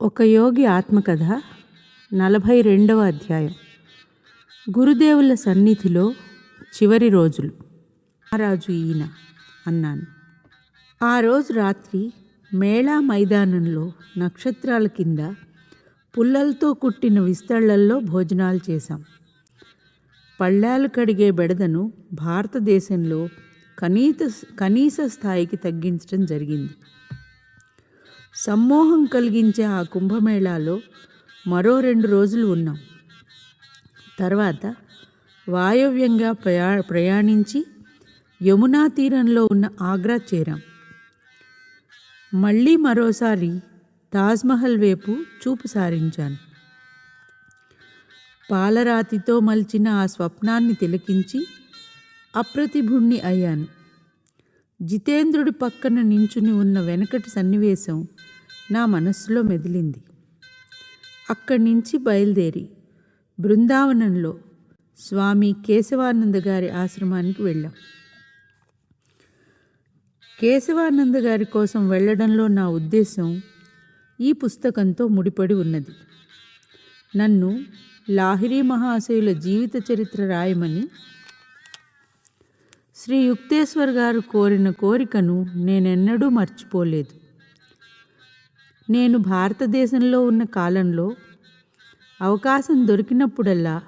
ఒక యోగి ఆత్మకథ నలభై రెండవ అధ్యాయం. గురుదేవుల సన్నిధిలో చివరి రోజులు. మహారాజు ఈయన అన్నాను. ఆ రోజు రాత్రి మేళా మైదానంలో నక్షత్రాల కింద పుల్లలతో కుట్టిన విస్తళ్ళల్లో భోజనాలు చేశాం. పళ్ళాలు కడిగే బెడదను భారతదేశంలో కనీత కనీస స్థాయికి తగ్గించడం జరిగింది. సమ్మోహం కలిగించే ఆ కుంభమేళాలో మరో రెండు రోజులు ఉన్నాం. తర్వాత వాయవ్యంగా ప్రయా ప్రయాణించి యమునా తీరంలో ఉన్న ఆగ్రా చేరాం. మళ్ళీ మరోసారి తాజ్మహల్ వైపు చూపు సారించాను. పాలరాతితో మలిచిన ఆ స్వప్నాన్ని తిలకించి అప్రతిభుణ్ణి అయ్యాను. జితేంద్రుడి పక్కన నించుని ఉన్న వెనకటి సన్నివేశం నా మనస్సులో మెదిలింది. అక్కడి నుంచి బయలుదేరి బృందావనంలో స్వామి కేశవానంద గారి ఆశ్రమానికి వెళ్ళాం. కేశవానంద గారి కోసం వెళ్ళడంలో నా ఉద్దేశం ఈ పుస్తకంతో ముడిపడి ఉన్నది. నన్ను లాహిరి మహాశయుల జీవిత చరిత్ర రాయమని శ్రీ యుక్తేశ్వర్ గారు కోరిన కోరికను నేనెన్నడూ మర్చిపోలేదు. నేను భారతదేశంలో ఉన్న కాలంలో అవకాశం దొరికినప్పుడల్లా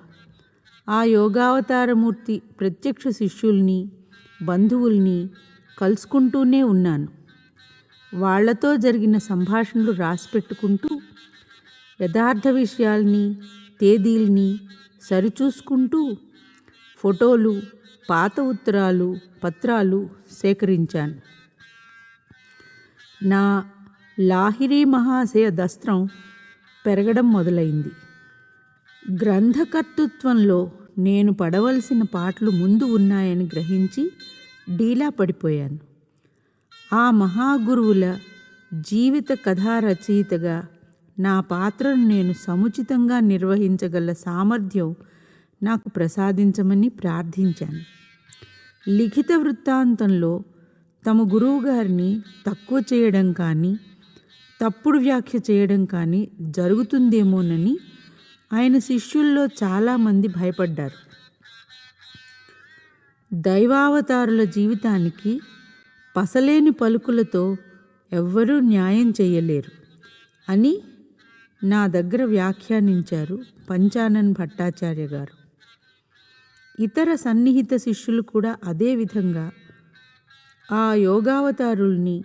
ఆ యోగావతారమూర్తి ప్రత్యక్ష శిష్యుల్ని బంధువుల్ని కలుసుకుంటూనే ఉన్నాను. వాళ్ళతో జరిగిన సంభాషణలు రాసిపెట్టుకుంటూ యథార్థ విషయాల్ని తేదీల్ని సరిచూసుకుంటూ ఫోటోలు పాత ఉత్తరాలు పత్రాలు సేకరించాను. నా లాహిరీ మహాశయ దస్త్రం పెరగడం మొదలైంది. గ్రంథకర్తృత్వంలో నేను పడవలసిన పాటలు ముందు ఉన్నాయని గ్రహించి డీలా పడిపోయాను. ఆ మహాగురువుల జీవిత కథా రచయితగా నా పాత్రను నేను సముచితంగా నిర్వహించగల సామర్థ్యం నాకు ప్రసాదించమని ప్రార్థించాను. లిఖిత వృత్తాంతంలో తమ గురువుగారిని తక్కువ చేయడం కానీ తప్పుడు వ్యాఖ్య చేయడం కానీ జరుగుతుందేమోనని ఆయన శిష్యుల్లో చాలామంది భయపడ్డారు. దైవావతారుల జీవితానికి పసలేని పలుకులతో ఎవ్వరూ న్యాయం చేయలేరు అని నా దగ్గర వ్యాఖ్యానించారు పంచానన్ భట్టాచార్య గారు. ఇతర సన్నిహిత శిష్యులు కూడా అదే విధంగా ఆ యోగావతారుల్ని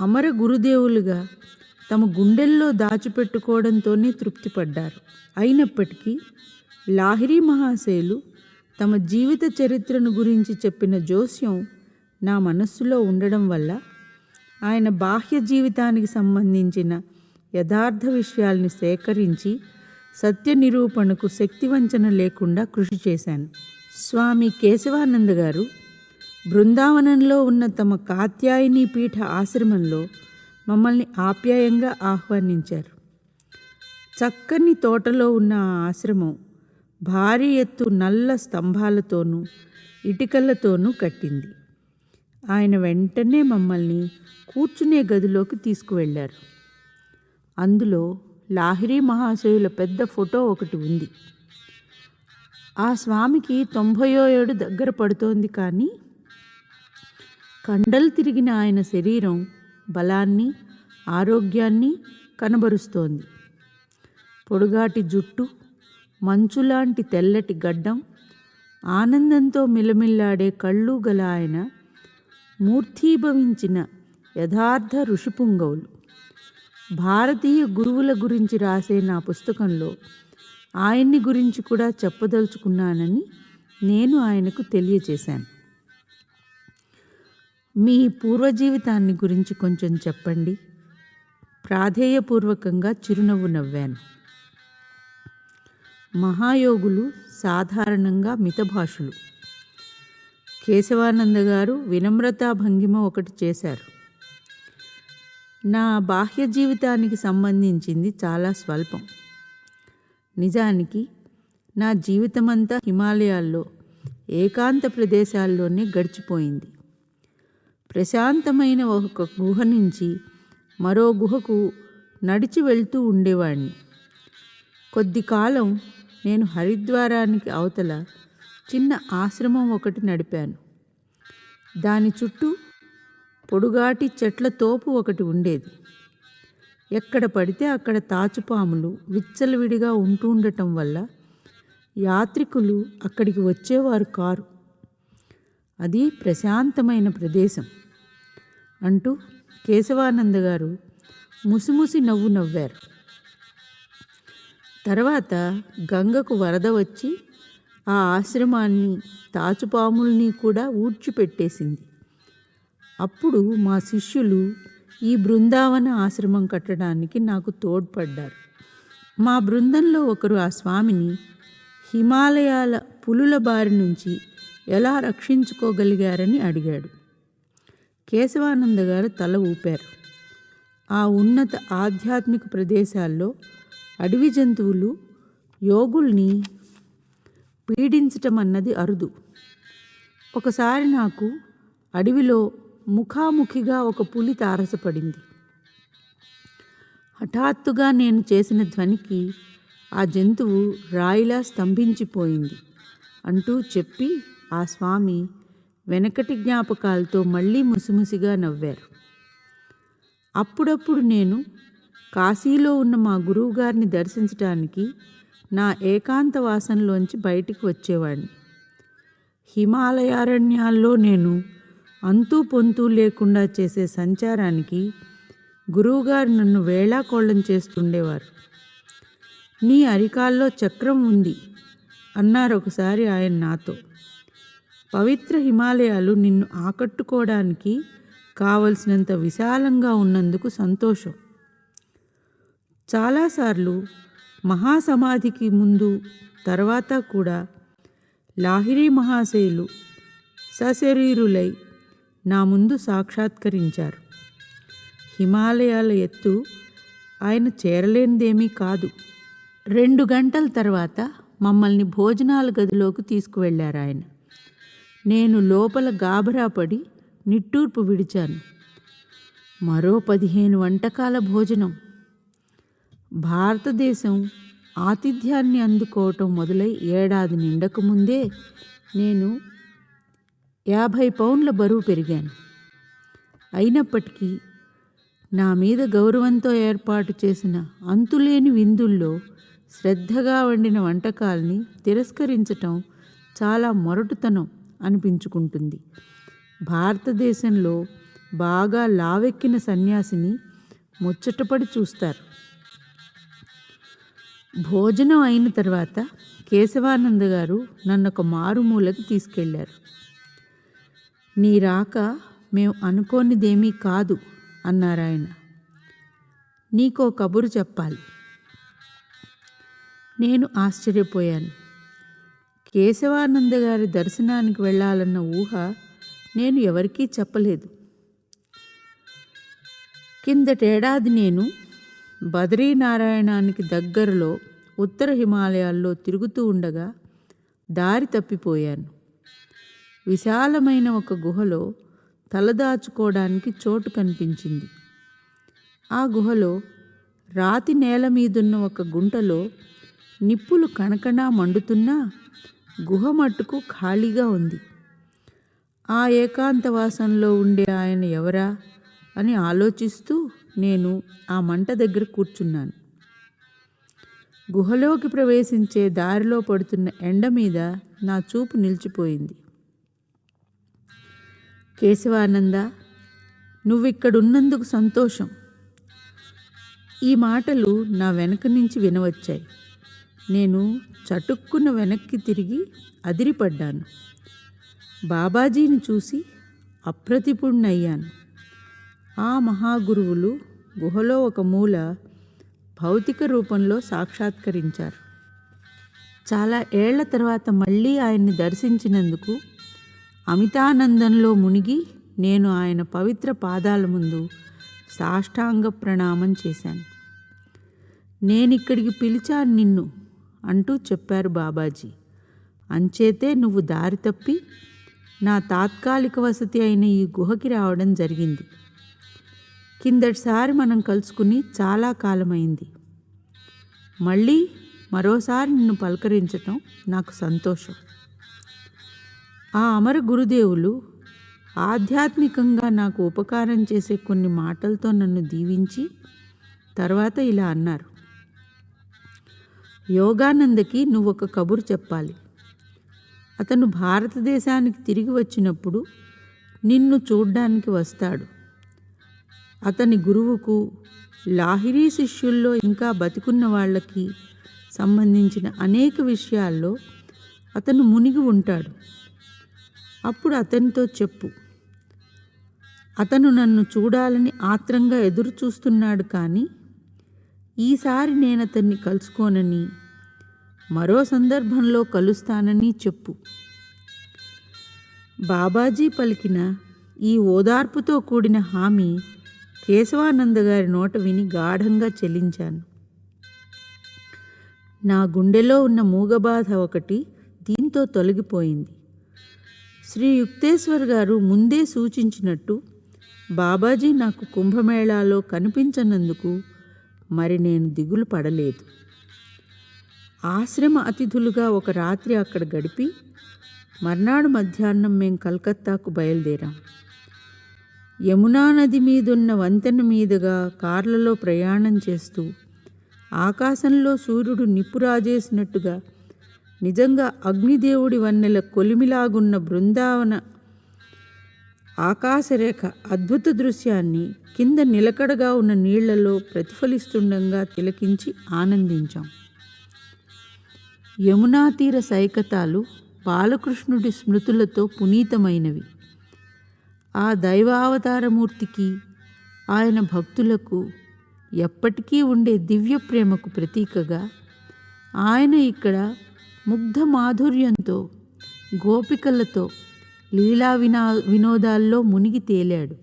అమర గురుదేవులుగా తమ గుండెల్లో దాచిపెట్టుకోవడంతోనే తృప్తిపడ్డారు. అయినప్పటికీ లాహిరి మహాశయులు తమ జీవిత చరిత్రను గురించి చెప్పిన జోస్యం నా మనస్సులో ఉండడం వల్ల ఆయన బాహ్య జీవితానికి సంబంధించిన యథార్థ విషయాల్ని సేకరించి సత్య నిరూపణకు శక్తివంచన లేకుండా కృషి చేశాను. స్వామి కేశవానంద గారు బృందావనంలో ఉన్న తమ కాత్యాయని పీఠ ఆశ్రమంలో మమ్మల్ని ఆప్యాయంగా ఆహ్వానించారు. చక్కని తోటలో ఉన్న ఆ ఆశ్రమం భారీ ఎత్తు నల్ల స్తంభాలతోనూ ఇటుకలతోనూ కట్టింది. ఆయన వెంటనే మమ్మల్ని కూర్చునే గదిలోకి తీసుకువెళ్ళారు. అందులో లాహిరి మహాశయుల పెద్ద ఫోటో ఒకటి ఉంది. ఆ స్వామికి తొంభయో ఏడు దగ్గర పడుతోంది కానీ కండలు తిరిగిన ఆయన శరీరం బలాన్ని ఆరోగ్యాన్ని కనబరుస్తోంది. పొడుగాటి జుట్టు మంచులాంటి తెల్లటి గడ్డం ఆనందంతో మిలమిల్లాడే కళ్ళు గల ఆయన మూర్తీభవించిన యథార్థ ఋషిపుంగవులు. భారతీయ గురువుల గురించి రాసే నా పుస్తకంలో ఆయన్ని గురించి కూడా చెప్పదలుచుకున్నానని నేను ఆయనకు తెలియచేశాను మీ పూర్వజీవితాన్ని గురించి కొంచెం చెప్పండి. ప్రాధేయపూర్వకంగా చిరునవ్వు నవ్వాను. మహాయోగులు సాధారణంగా మితభాషులు. కేశవానంద గారు వినమ్రతా భంగిమ ఒకటి చేశారు. నా బాహ్య జీవితానికి సంబంధించింది చాలా స్వల్పం. నిజానికి నా జీవితమంతా హిమాలయాల్లో ఏకాంత ప్రదేశాల్లోనే గడిచిపోయింది. ప్రశాంతమైన ఒక గుహ నుంచి మరో గుహకు నడిచి వెళ్తూ ఉండేవాడిని కొద్ది కాలం నేను హరిద్వారానికి అవతల చిన్న ఆశ్రమం ఒకటి నడిపాను. దాని చుట్టూ పొడుగాటి చెట్ల తోపు ఒకటి ఉండేది. ఎక్కడ పడితే అక్కడ తాచుపాములు విచ్చలవిడిగా ఉంటూ ఉండటం వల్ల యాత్రికులు అక్కడికి వచ్చేవారు కారు. అది ప్రశాంతమైన ప్రదేశం. అంటూ కేశవానంద గారు ముసిముసి నవ్వు నవ్వారు. తర్వాత గంగకు వరద వచ్చి ఆ ఆశ్రమాన్ని తాచుపాముల్ని కూడా ఊడ్చిపెట్టేసింది. అప్పుడు మా శిష్యులు ఈ బృందావన ఆశ్రమం కట్టడానికి నాకు తోడ్పడ్డారు. మా బృందంలో ఒకరు ఆ స్వామిని హిమాలయాల పులుల బారి నుంచి ఎలా రక్షించుకోగలిగారని అడిగాడు. కేశవానంద గారు తల ఊపారు. ఆ ఉన్నత ఆధ్యాత్మిక ప్రదేశాల్లో అడవి జంతువులు యోగుల్ని పీడించటం అన్నది అరుదు. ఒకసారి నాకు అడవిలో ముఖాముఖిగా ఒక పులి తారసపడింది. హఠాత్తుగా నేను చేసిన ధ్వనికి ఆ జంతువు రాయిలా స్తంభించిపోయింది అంటూ చెప్పి ఆ స్వామి వెనకటి జ్ఞాపకాలతో మళ్ళీ ముసిముసిగా నవ్వారు. అప్పుడప్పుడు నేను కాశీలో ఉన్న మా గురువుగారిని దర్శించటానికి నా ఏకాంత వాసనలోంచి బయటికి వచ్చేవాడిని హిమాలయారణ్యాల్లో నేను అంతూ పొంతూ లేకుండా చేసే సంచారానికి గురువుగారు నన్ను వేళాకోళం చేస్తుండేవారు. నీ అరికాల్లో చక్రం ఉంది అన్నారు ఒకసారి ఆయన నాతో. పవిత్ర హిమాలయాలు నిన్ను ఆకట్టుకోవడానికి కావలసినంత విశాలంగా ఉన్నందుకు సంతోషం. చాలాసార్లు మహాసమాధికి ముందు తర్వాత కూడా లాహిరి మహాశయులు సశరీరులై నా ముందు సాక్షాత్కరించారు. హిమాలయాల ఎత్తు ఆయన చేరలేనిదేమీ కాదు. రెండు గంటల తర్వాత మమ్మల్ని భోజనాల గదిలోకి తీసుకువెళ్ళారు ఆయన. నేను లోపల గాబరా పడి నిట్టూర్పు విడిచాను. మరో పదిహేను వంటకాల భోజనం. భారతదేశం ఆతిథ్యాన్ని అందుకోవటం మొదలై ఏడాది నిండక ముందే నేను యాభై పౌండ్ల బరువు పెరిగాను. అయినప్పటికీ నా మీద గౌరవంతో ఏర్పాటు చేసిన అంతులేని విందుల్లో శ్రద్ధగా వండిన వంటకాల్ని తిరస్కరించటం చాలా మొరటుతనం. అనిపించుకుంటుంది. భారతదేశంలో బాగా లావెక్కిన సన్యాసిని ముచ్చటపడి చూస్తారు. భోజనం అయిన తర్వాత కేశవానంద గారు నన్ను ఒక మారుమూలకి తీసుకెళ్ళారు. నీ రాక మేము అనుకోనిదేమీ కాదు అన్నారాయన నీకో కబురు చెప్పాలి. నేను ఆశ్చర్యపోయాను. కేశవానంద గారి దర్శనానికి వెళ్ళాలన్న ఊహ నేను ఎవరికీ చెప్పలేదు. కిందటేడాది నేను బద్రీనారాయణానికి దగ్గరలో ఉత్తర హిమాలయాల్లో తిరుగుతూ ఉండగా దారి తప్పిపోయాను. విశాలమైన ఒక గుహలో తలదాచుకోవడానికి చోటు కనిపించింది. ఆ గుహలో రాతి నేల మీదున్న ఒక గుంటలో నిప్పులు కణకణా మండుతున్నా గుహ మట్టుకు ఖాళీగా ఉంది. ఆ ఏకాంతవాసంలో ఉండే ఆయన ఎవరా అని ఆలోచిస్తూ నేను ఆ మంట దగ్గర కూర్చున్నాను. గుహలోకి ప్రవేశించే దారిలో పడుతున్న ఎండ మీద నా చూపు నిలిచిపోయింది. కేశవానంద నువ్విక్కడున్నందుకు సంతోషం. ఈ మాటలు నా వెనక నుంచి వినవచ్చాయి. నేను చటుక్కున వెనక్కి తిరిగి అదిరిపడ్డాను. బాబాజీని చూసి అప్రతిపుణ్ణయ్యాను. ఆ మహాగురువులు గుహలో ఒక మూల భౌతిక రూపంలో సాక్షాత్కరించారు. చాలా ఏళ్ళ తర్వాత మళ్ళీ ఆయన్ని దర్శించినందుకు అమితానందంలో మునిగి నేను ఆయన పవిత్ర పాదాల ముందు సాష్టాంగ ప్రణామం చేశాను. నేనిక్కడికి పిలిచాను నిన్ను. అంటూ చెప్పారు బాబాజీ. అంచేతే నువ్వు దారి తప్పి నా తాత్కాలిక వసతి అయిన ఈ గుహకి రావడం జరిగింది. కిందటిసారి మనం కలుసుకుని చాలా కాలమైంది. మళ్ళీ మరోసారి నిన్ను పలకరించటం నాకు సంతోషం. ఆ అమర గురుదేవులు ఆధ్యాత్మికంగా నాకు ఉపకారం చేసే కొన్ని మాటలతో నన్ను దీవించి తర్వాత ఇలా అన్నారు. యోగానందకి నువ్వు ఒక కబురు చెప్పాలి. అతను భారతదేశానికి తిరిగి వచ్చినప్పుడు నిన్ను చూడ్డానికి వస్తాడు. అతని గురువుకు లాహిరీ శిష్యుల్లో ఇంకా బతికున్న వాళ్ళకి సంబంధించిన అనేక విషయాల్లో అతను మునిగి ఉంటాడు. అప్పుడు అతనితో చెప్పు. అతను నన్ను చూడాలని ఆత్రంగా ఎదురు చూస్తున్నాడు కానీ ఈసారి నేను అతన్ని కలుసుకోనని మరో సందర్భంలో కలుస్తానని చెప్పు. బాబాజీ పలికిన ఈ ఓదార్పుతో కూడిన హామీ కేశవానంద గారి నోట విని గాఢంగా చెల్లించాను నా గుండెలో ఉన్న మూగబాధ ఒకటి దీంతో తొలగిపోయింది. శ్రీ యుక్తేశ్వర్ గారు ముందే సూచించినట్టు బాబాజీ నాకు కుంభమేళాలో కనిపించనందుకు మరి నేను దిగులు పడలేదు. ఆశ్రమ అతిథులుగా ఒక రాత్రి అక్కడ గడిపి మర్నాడు మధ్యాహ్నం మేం కలకత్తాకు బయలుదేరాం. యమునా నది మీదున్న వంతెన మీదుగా కార్లలో ప్రయాణం చేస్తూ ఆకాశంలో సూర్యుడు నిప్పు రాజేసినట్టుగా నిజంగా అగ్నిదేవుడి వన్నెల కొలిమిలాగున్న బృందావన ఆకాశరేఖ అద్భుత దృశ్యాన్ని కింద నిలకడగా ఉన్న నీళ్ళలో ప్రతిఫలిస్తుండగా తిలకించి ఆనందించాం. యమునా తీర సైకతాలు బాలకృష్ణుడి స్మృతులతో పునీతమైనవి. ఆ దైవావతారమూర్తికి ఆయన భక్తులకు ఎప్పటికీ ఉండే దివ్య ప్రేమకు ప్రతీకగా ఆయన ఇక్కడ ముగ్ధ మాధుర్యంతో గోపికలతో లీలా వినా వినోదాల్లో మునిగి తేలాడు.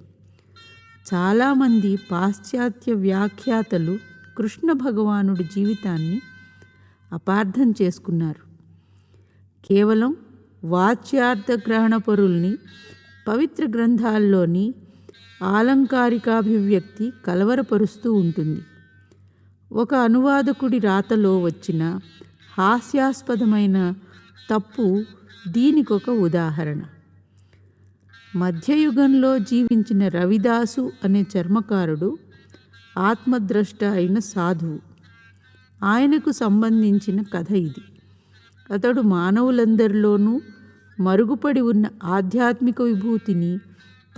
చాలామంది పాశ్చాత్య వ్యాఖ్యాతలు కృష్ణ భగవానుడి జీవితాన్ని అపార్థం చేసుకున్నారు. కేవలం వాచ్యార్థ గ్రహణపరుల్ని పవిత్ర గ్రంథాల్లోని ఆలంకారికాభివ్యక్తి కలవరపరుస్తూ ఉంటుంది. ఒక అనువాదకుడి రాతలో వచ్చిన హాస్యాస్పదమైన తప్పు దీనికొక ఉదాహరణ. మధ్యయుగంలో జీవించిన రవిదాసు అనే చర్మకారుడు ఆత్మద్రష్ట అయిన సాధువు. ఆయనకు సంబంధించిన కథ ఇది. అతడు మానవులందరిలోనూ మరుగుపడి ఉన్న ఆధ్యాత్మిక విభూతిని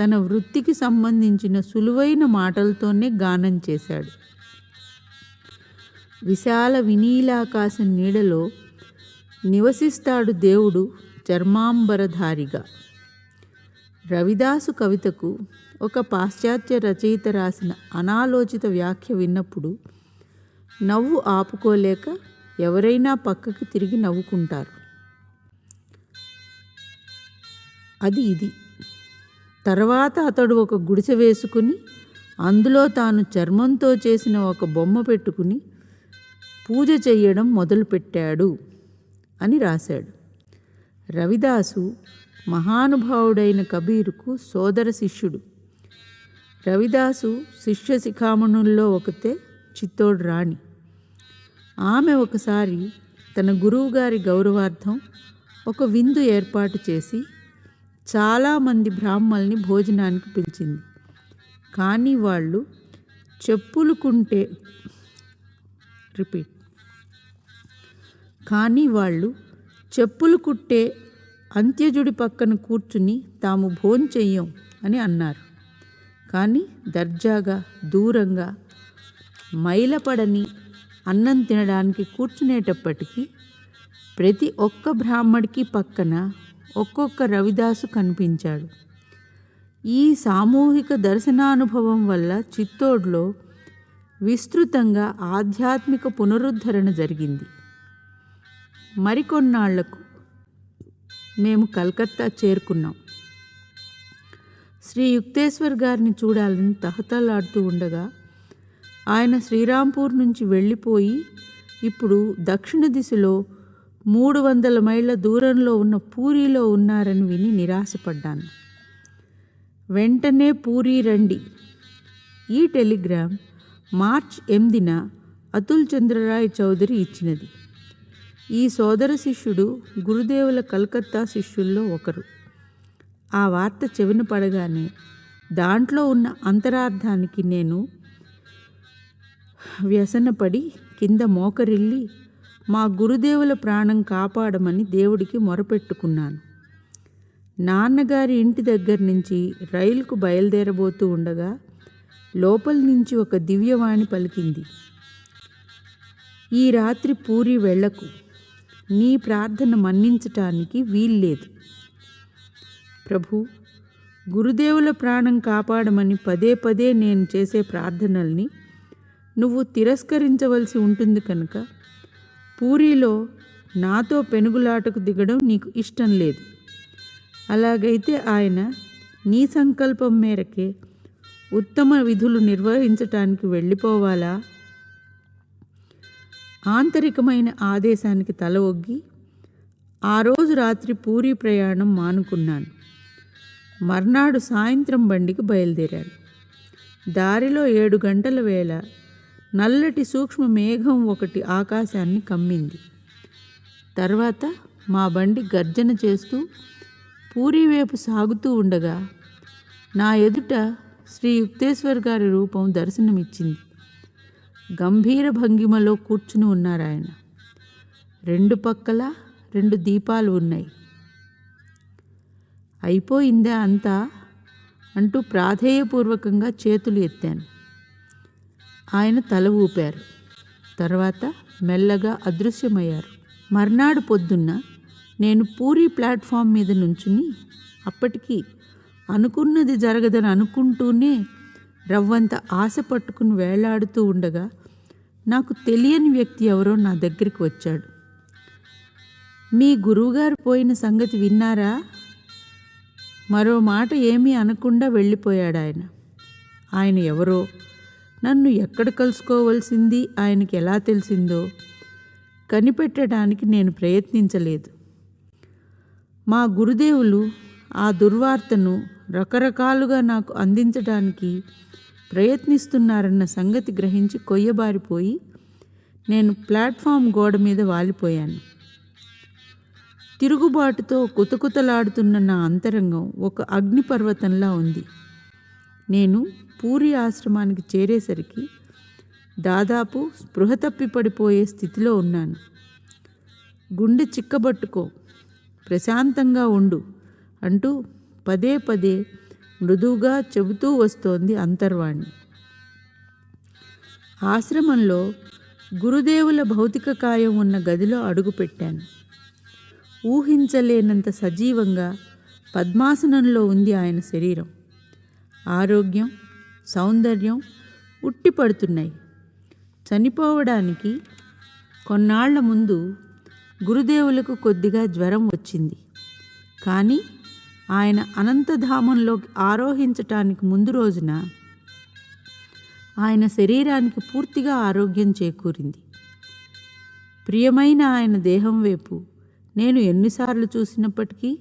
తన వృత్తికి సంబంధించిన సులువైన మాటలతోనే గానం చేశాడు. విశాల వినీలాకాశం నీడలో నివసిస్తాడు దేవుడు చర్మాంబరధారిగా. రవిదాసు కవితకు ఒక పాశ్చాత్య రచయిత రాసిన అనాలోచిత వ్యాఖ్య విన్నప్పుడు నవ్వు ఆపుకోలేక ఎవరైనా పక్కకి తిరిగి నవ్వుకుంటారు. అది ఇది. తర్వాత అతడు ఒక గుడిసె వేసుకుని అందులో తాను చర్మంతో చేసిన ఒక బొమ్మ పెట్టుకుని పూజ చెయ్యడం మొదలుపెట్టాడు అని రాశాడు. రవిదాసు మహానుభావుడైన కబీరుకు సోదర శిష్యుడు. రవిదాసు శిష్య శిఖామణుల్లో ఒకతే చిత్తోడు రాణి. ఆమె ఒకసారి తన గురువుగారి గౌరవార్థం ఒక విందు ఏర్పాటు చేసి చాలామంది బ్రాహ్మల్ని భోజనానికి పిలిచింది. కానీ వాళ్ళు చెప్పులుకుంటే రిపీట్. కానీ వాళ్ళు చెప్పులు కుట్టే అంత్యజుడి పక్కన కూర్చుని తాము భోంచెయ్యం అని అన్నారు. కానీ దర్జాగా దూరంగా మైలపడని అన్నం తినడానికి కూర్చునేటప్పటికీ ప్రతి ఒక్క బ్రాహ్మడికి పక్కన ఒక్కొక్క రవిదాసు కనిపించాడు. ఈ సామూహిక దర్శనానుభవం వల్ల చిత్తోడ్లో విస్తృతంగా ఆధ్యాత్మిక పునరుద్ధరణ జరిగింది. మరికొన్నాళ్ళకు మేము కలకత్తా చేరుకున్నాం. శ్రీ యుక్తేశ్వర్ గారిని చూడాలని తహతలాడుతూ ఉండగా ఆయన శ్రీరాంపూర్ నుంచి వెళ్ళిపోయి ఇప్పుడు దక్షిణ దిశలో మూడు వందల మైళ్ళ దూరంలో ఉన్న పూరీలో ఉన్నారని విని నిరాశపడ్డాను. వెంటనే పూరీ రండి. ఈ టెలిగ్రామ్ మార్చ్ ఎనిమిదిన అతుల్ చంద్రరాయ్ చౌదరి ఇచ్చినది. ఈ సోదర శిష్యుడు గురుదేవుల కలకత్తా శిష్యుల్లో ఒకరు. ఆ వార్త చెవిన పడగానే దాంట్లో ఉన్న అంతరార్థానికి నేను వ్యసనపడి కింద మోకరిల్లి మా గురుదేవుల ప్రాణం కాపాడమని దేవుడికి మొరపెట్టుకున్నాను. నాన్నగారి ఇంటి దగ్గర నుంచి రైలుకు బయలుదేరబోతూ ఉండగా లోపల నుంచి ఒక దివ్యవాణి పలికింది. ఈ రాత్రి పూరి వెళ్ళకు నీ ప్రార్థన మన్నించటానికి వీల్లేదు. ప్రభు గురుదేవుల ప్రాణం కాపాడమని పదే పదే నేను చేసే ప్రార్థనల్ని నువ్వు తిరస్కరించవలసి ఉంటుంది కనుక పూరిలో నాతో పెనుగులాటకు దిగడం నీకు ఇష్టం లేదు. అలాగైతే ఆయన నీ సంకల్పం మేరకే ఉత్తమ విధులు నిర్వహించటానికి వెళ్ళిపోవాలా? ఆంతరికమైన ఆదేశానికి తల ఒగ్గి ఆ రోజు రాత్రి పూరి ప్రయాణం మానుకున్నాను. మర్నాడు సాయంత్రం బండికి బయలుదేరాను. దారిలో ఏడు గంటల వేళ నల్లటి సూక్ష్మ మేఘం ఒకటి ఆకాశాన్ని కమ్మింది. తర్వాత మా బండి గర్జన చేస్తూ పూరి వైపు సాగుతూ ఉండగా నా ఎదుట శ్రీ యుక్తేశ్వర్ గారి రూపం దర్శనమిచ్చింది. గంభీర భంగిమలో కూర్చుని ఉన్నారాయన. రెండు పక్కల రెండు దీపాలు ఉన్నాయి. అయిపోయిందా అంతా? అంటూ ప్రాధేయపూర్వకంగా చేతులు ఎత్తాను. ఆయన తల ఊపారు. తర్వాత మెల్లగా అదృశ్యమయ్యారు. మర్నాడు పొద్దున్న నేను పూరి ప్లాట్ఫామ్ మీద నుంచుని అప్పటికి అనుకున్నది జరగదని అనుకుంటూనే రవ్వంత ఆశ పట్టుకుని వేలాడుతూ ఉండగా నాకు తెలియని వ్యక్తి ఎవరో నా దగ్గరికి వచ్చాడు. మీ గురువుగారు పోయిన సంగతి విన్నారా? మరో మాట ఏమీ అనకుండా వెళ్ళిపోయాడు ఆయన. ఆయన ఎవరో? నన్ను ఎక్కడ కలుసుకోవలసింది? ఆయనకి ఎలా తెలిసిందో కనిపెట్టడానికి నేను ప్రయత్నించలేదు. మా గురుదేవులు ఆ దుర్వార్తను రకరకాలుగా నాకు అందించడానికి ప్రయత్నిస్తున్నారన్న సంగతి గ్రహించి కొయ్యబారిపోయి నేను ప్లాట్ఫామ్ గోడ మీద వాలిపోయాను. తిరుగుబాటుతో కుతకుతలాడుతున్న నా అంతరంగం ఒక అగ్నిపర్వతంలా ఉంది. నేను పూరి ఆశ్రమానికి చేరేసరికి దాదాపు స్పృహ తప్పి పడిపోయే స్థితిలో ఉన్నాను. గుండె చిక్కబట్టుకో ప్రశాంతంగా ఉండు అంటూ పదే పదే మృదువుగా చెబుతూ వస్తోంది అంతర్వాణి. ఆశ్రమంలో గురుదేవుల భౌతిక కాయం ఉన్న గదిలో అడుగుపెట్టాను ఊహించలేనంత సజీవంగా పద్మాసనంలో ఉంది ఆయన శరీరం. ఆరోగ్యం సౌందర్యం ఉట్టిపడుతున్నాయి చనిపోవడానికి కొన్నాళ్ళ ముందు గురుదేవులకు కొద్దిగా జ్వరం వచ్చింది. కానీ ఆయన అనంతధామంలోకి ఆరోహించటానికి ముందు రోజున ఆయన శరీరానికి పూర్తిగా ఆరోగ్యం చేకూరింది. ప్రియమైన ఆయన దేహం వైపు నేను ఎన్నిసార్లు చూసినప్పటికీ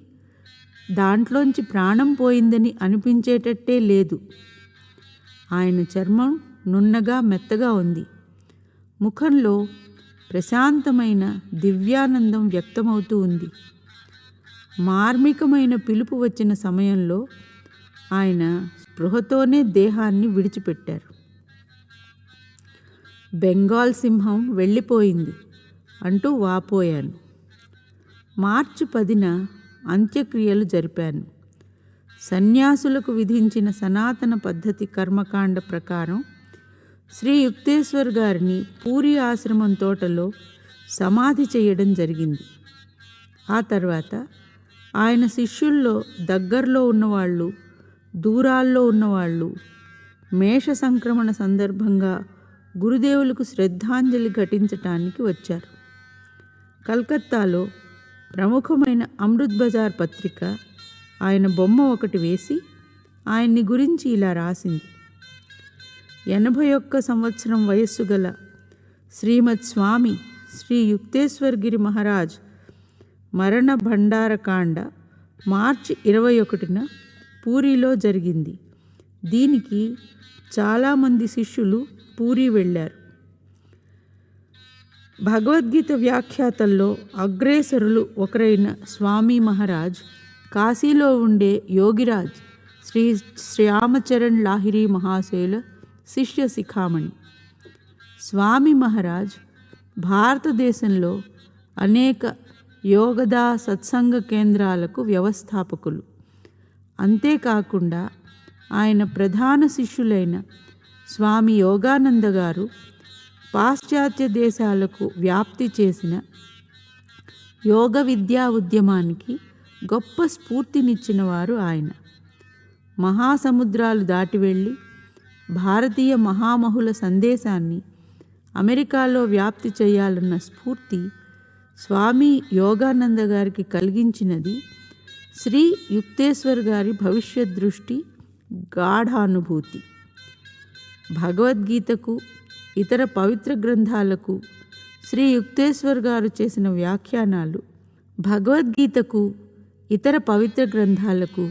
దాంట్లోంచి ప్రాణం పోయిందని అనిపించేటట్టే లేదు. ఆయన చర్మం నున్నగా మెత్తగా ఉంది. ముఖంలో ప్రశాంతమైన దివ్యానందం వ్యక్తమవుతూ ఉంది. మార్మికమైన పిలుపు వచ్చిన సమయంలో ఆయన స్పృహతోనే దేహాన్ని విడిచిపెట్టారు. బెంగాల్ సింహం వెళ్ళిపోయింది అంటూ వాపోయాను. మార్చి పదిన అంత్యక్రియలు జరిపాను. సన్యాసులకు విధించిన సనాతన పద్ధతి కర్మకాండ ప్రకారం శ్రీ యుక్తేశ్వర్ గారిని పూరి ఆశ్రమం తోటలో సమాధి చేయడం జరిగింది. ఆ తర్వాత ఆయన శిష్యుల్లో దగ్గరలో ఉన్నవాళ్ళు దూరాల్లో ఉన్నవాళ్ళు. మేష సంక్రమణ సందర్భంగా గురుదేవులకు శ్రద్ధాంజలి ఘటించటానికి వచ్చారు. కలకత్తాలో ప్రముఖమైన అమృత్ బజార్ పత్రిక ఆయన బొమ్మ ఒకటి వేసి ఆయన్ని గురించి ఇలా రాసింది. ఎనభై ఒక్క సంవత్సరం వయస్సు గల శ్రీమద్ స్వామి శ్రీ యుక్తేశ్వర్ గిరి మహారాజ్ మరణ భండారకాండ మార్చి ఇరవై ఒకటిన పూరిలో జరిగింది. దీనికి చాలామంది శిష్యులు పూరి వెళ్ళారు. భగవద్గీత వ్యాఖ్యాతల్లో అగ్రేసరులు ఒకరైన స్వామి మహారాజ్ కాశీలో ఉండే యోగిరాజ్ శ్రీ శ్రీరామచరణ్ లాహిరి మహాశయుల శిష్య శిఖామణి. స్వామి మహారాజ్ భారతదేశంలో అనేక యోగదా సత్సంగ కేంద్రాలకు వ్యవస్థాపకులు. అంతేకాకుండా ఆయన ప్రధాన శిష్యులైన స్వామి యోగానంద గారు పాశ్చాత్య దేశాలకు వ్యాప్తి చేసిన యోగ విద్యా ఉద్యమానికి గొప్ప స్ఫూర్తినిచ్చిన వారు ఆయన. మహాసముద్రాలు దాటి వెళ్ళి భారతీయ మహామహుల సందేశాన్ని అమెరికాలో వ్యాప్తి చేయాలన్న స్ఫూర్తి స్వామి యోగానంద గారికి కలిగించినది శ్రీ యుక్తేశ్వర్ గారి భవిష్యత్ దృష్టి గాఢానుభూతి. భగవద్గీతకు ఇతర పవిత్ర గ్రంథాలకు శ్రీ యుక్తేశ్వర్ గారు చేసిన వ్యాఖ్యానాలు భగవద్గీతకు ఇతర పవిత్ర గ్రంథాలకు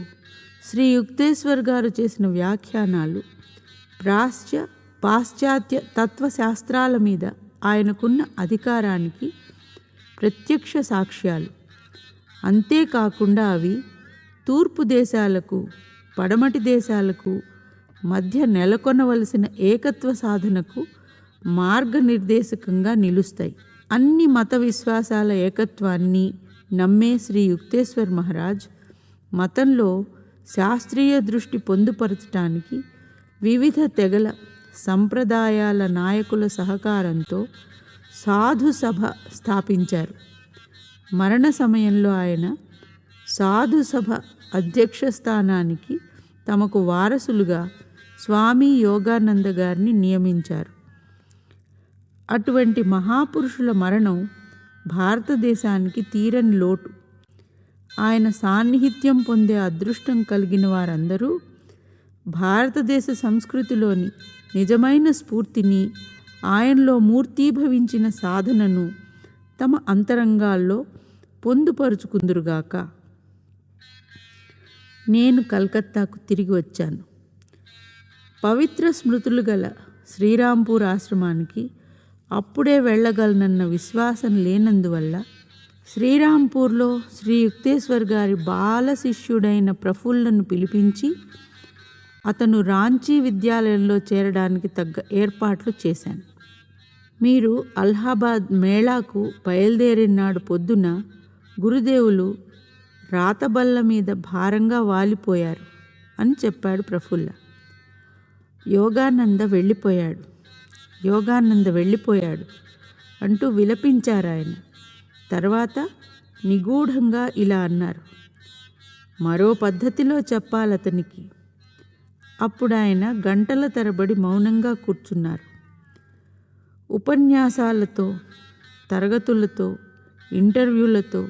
శ్రీ యుక్తేశ్వర్ గారు చేసిన వ్యాఖ్యానాలు ప్రాశ్చ్య పాశ్చాత్య తత్వశాస్త్రాల మీద ఆయనకున్న అధికారానికి ప్రత్యక్ష సాక్ష్యాలు. అంతేకాకుండా అవి తూర్పు దేశాలకు పడమటి దేశాలకు మధ్య నెలకొనవలసిన ఏకత్వ సాధనకు మార్గనిర్దేశకంగా నిలుస్తాయి. అన్ని మత విశ్వాసాల ఏకత్వాన్ని నమ్మే శ్రీ యుక్తేశ్వర్ మహారాజ్ మతంలో శాస్త్రీయ దృష్టి పొందుపరచటానికి వివిధ తెగల సంప్రదాయాల నాయకుల సహకారంతో సాధు సభ స్థాపించారు. మరణ సమయంలో ఆయన సాధు సభ అధ్యక్ష స్థానానికి తమకు వారసులుగా స్వామి యోగానంద గారిని నియమించారు. అటువంటి మహాపురుషుల మరణం భారతదేశానికి తీరని లోటు. ఆయన సాన్నిహిత్యం పొందే అదృష్టం కలిగిన వారందరూ భారతదేశ సంస్కృతిలోని నిజమైన స్ఫూర్తిని ఆయనలో మూర్తీభవించిన సాధనను తమ అంతరంగాల్లో పొందుపరుచుకుందురుగాక. నేను కలకత్తాకు తిరిగి వచ్చాను. పవిత్ర స్మృతులు గల శ్రీరాంపూర్ ఆశ్రమానికి అప్పుడే వెళ్ళగలనన్న విశ్వాసం లేనందువల్ల శ్రీరాంపూర్లో శ్రీ యుక్తేశ్వర్ గారి బాల శిష్యుడైన ప్రఫుల్లను పిలిపించి అతను రాంచీ విద్యాలయంలో చేరడానికి తగ్గ ఏర్పాట్లు చేశాను. మీరు అలహాబాద్ మేళాకు బయలుదేరినాడు పొద్దున గురుదేవులు రాతబల్ల మీద భారంగా వాలిపోయారు అని చెప్పాడు ప్రఫుల్ల. యోగానంద వెళ్ళిపోయాడు. యోగానంద వెళ్ళిపోయాడు అంటూ విలపించారాయన తర్వాత నిగూఢంగా ఇలా అన్నారు. మరో పద్ధతిలో చెప్పాలతనికి. అప్పుడు ఆయన గంటల తరబడి మౌనంగా కూర్చున్నారు. ఉపన్యాసాలతో తరగతులతో ఇంటర్వ్యూలతో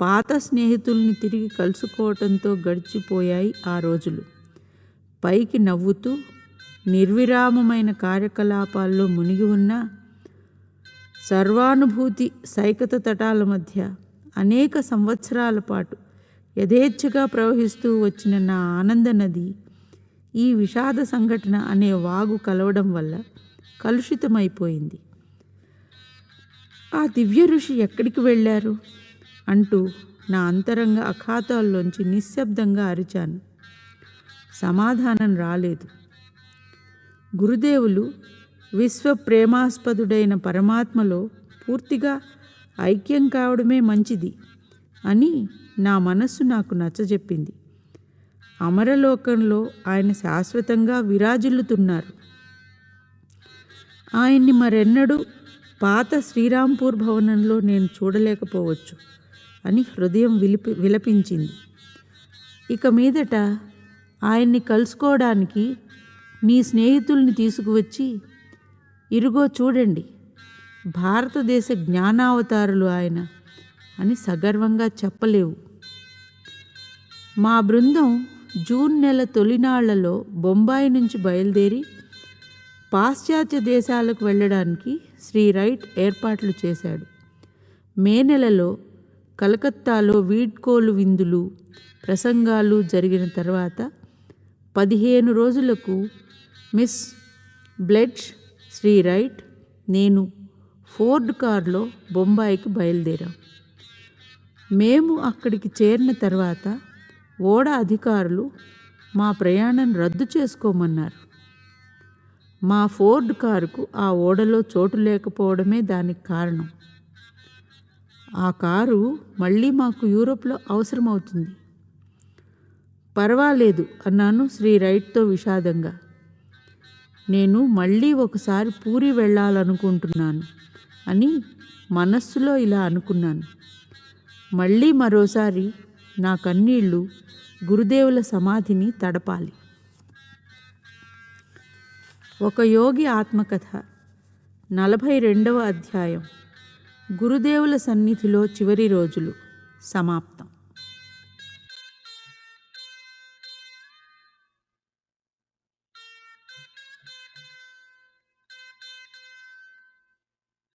పాత స్నేహితుల్ని తిరిగి కలుసుకోవటంతో గడిచిపోయాయి ఆ రోజులు. పైకి నవ్వుతూ నిర్విరామమైన కార్యకలాపాల్లో మునిగి ఉన్న సర్వానుభూతి సైకత తటాల మధ్య అనేక సంవత్సరాల పాటు యథేచ్ఛగా ప్రవహిస్తూ వచ్చిన నా ఆనంద నది ఈ విషాద సంఘటన అనే వాగు కలవడం వల్ల కలుషితమైపోయింది. ఆ దివ్య ఋషి ఎక్కడికి వెళ్ళారు? అంటూ నా అంతరంగ అఖాతాల్లోంచి నిశ్శబ్దంగా అరిచాను. సమాధానం రాలేదు. గురుదేవులు విశ్వ ప్రేమాస్పదుడైన పరమాత్మలో పూర్తిగా ఐక్యం కావడమే మంచిది అని నా మనస్సు నాకు నచ్చజెప్పింది. అమరలోకంలో ఆయన శాశ్వతంగా విరాజిల్లుతున్నారు. ఆయన్ని మరెన్నడూ పాత శ్రీరాంపూర్ భవనంలో నేను చూడలేకపోవచ్చు అని హృదయం విలిపి విలపించింది. ఇక మీదట ఆయన్ని కలుసుకోవడానికి నీ స్నేహితుల్ని తీసుకువచ్చి ఇరుగో చూడండి భారతదేశ జ్ఞానావతారులు ఆయన అని సగర్వంగా చెప్పలేవు. మా బృందం జూన్ నెల తొలినాళ్ళలో బొంబాయి నుంచి బయలుదేరి పాశ్చాత్య దేశాలకు వెళ్ళడానికి శ్రీ రైట్ ఏర్పాట్లు చేశాడు. మే నెలలో కలకత్తాలో వీడ్కోలు విందులు ప్రసంగాలు జరిగిన తర్వాత పదిహేను రోజులకు మిస్ బ్లెడ్జ్ శ్రీ రైట్ నేను ఫోర్డ్ కారులో బొంబాయికి బయలుదేరాం. మేము అక్కడికి చేరిన తర్వాత ఓడ అధికారులు మా ప్రయాణం రద్దు చేసుకోమన్నారు. మా ఫోర్డ్ కారుకు ఆ ఓడలో చోటు లేకపోవడమే దానికి కారణం. ఆ కారు మళ్ళీ మాకు యూరోప్లో అవసరమవుతుంది. పర్వాలేదు అన్నాను శ్రీ రైట్తో విషాదంగా. నేను మళ్ళీ ఒకసారి పూరి వెళ్ళాలనుకుంటున్నాను అని మనస్సులో ఇలా అనుకున్నాను. మళ్ళీ మరోసారి నా కన్నీళ్ళు గురుదేవుల సమాధిని తడపాలి. ఒక యోగి ఆత్మకథ నలభై రెండవ అధ్యాయం. గురుదేవుల సన్నిధిలో చివరి రోజులు. సమాప్తం.